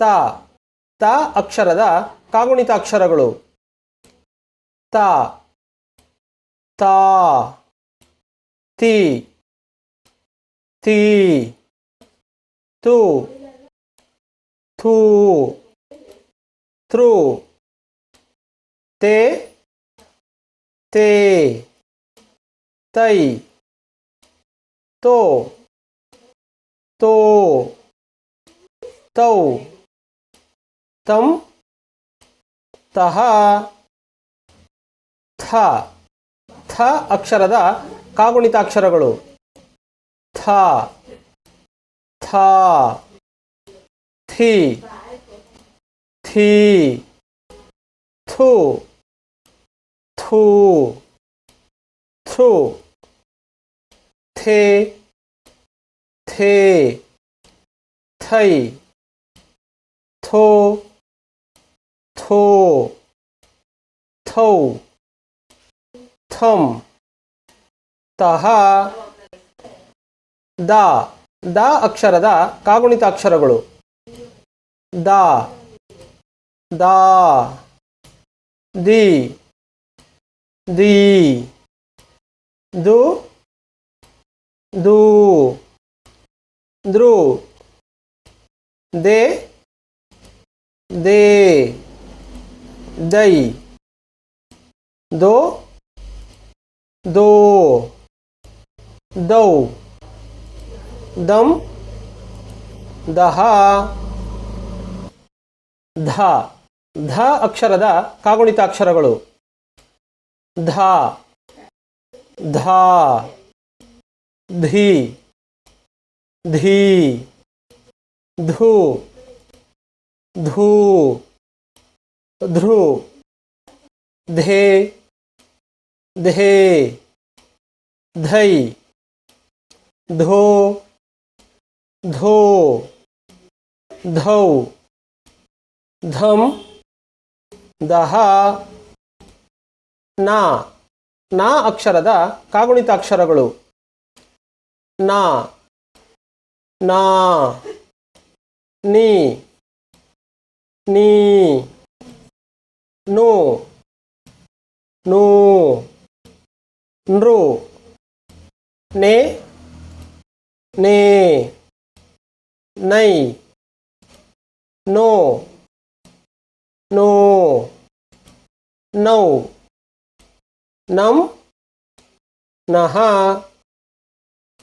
ತ ತ ಅಕ್ಷರದ ಕಾಗುಣಿತ ಅಕ್ಷರಗಳು. ತ, ತಾ, ತಿ ತಿ, ತು ಥೂ ಥ್ರೂ ತೇ ತೇ, ತೈ, ತೋ ತೋ, ತೌ. ತಂ ತಹ ಥ ಥ ಅಕ್ಷರದ ಕಾಗುಣಿತ ಅಕ್ಷರಗಳು ಥ ಥ ಥಿ ಥಿ ಥು ಥೂ ಥ್ರೂ ಥೇ ಥೇ ಥೈ ಥೋ ಥೋ ಥೌ ಥಂ ತಹ ದ ದ ಅಕ್ಷರದ ಕಾಗುಣಿತ ಅಕ್ಷರಗಳು. ದ, ದಾ, ದಿ ದಿ, ದು ದು, ದ್ರು, ದೇ ದೇ. ದೈ ದೋ ದೋ ದೌ ದಂ ದಹ ಧ ಧ ಅಕ್ಷರದ ಕಾಗುಣಿತ ಅಕ್ಷರಗಳು. ಧ ಧ ಧಿ ಧೀ ಧೂ ಧೂ ಧ್ರು ಧೇ ಧೇ, ಧೈ, ಧೋ ಧೋ, ಧೌ, ಧಂ, ದಹ, ನ ನ ಅಕ್ಷರದ ಕಾಗುಣಿತ ಅಕ್ಷರಗಳು ನ, ನಾ, ನೀ ನೀ ನು ನೂ ನೃ ನೇ ನೇ ನೈ ನೋ ನೋ ನೌ ನಂ ನಹ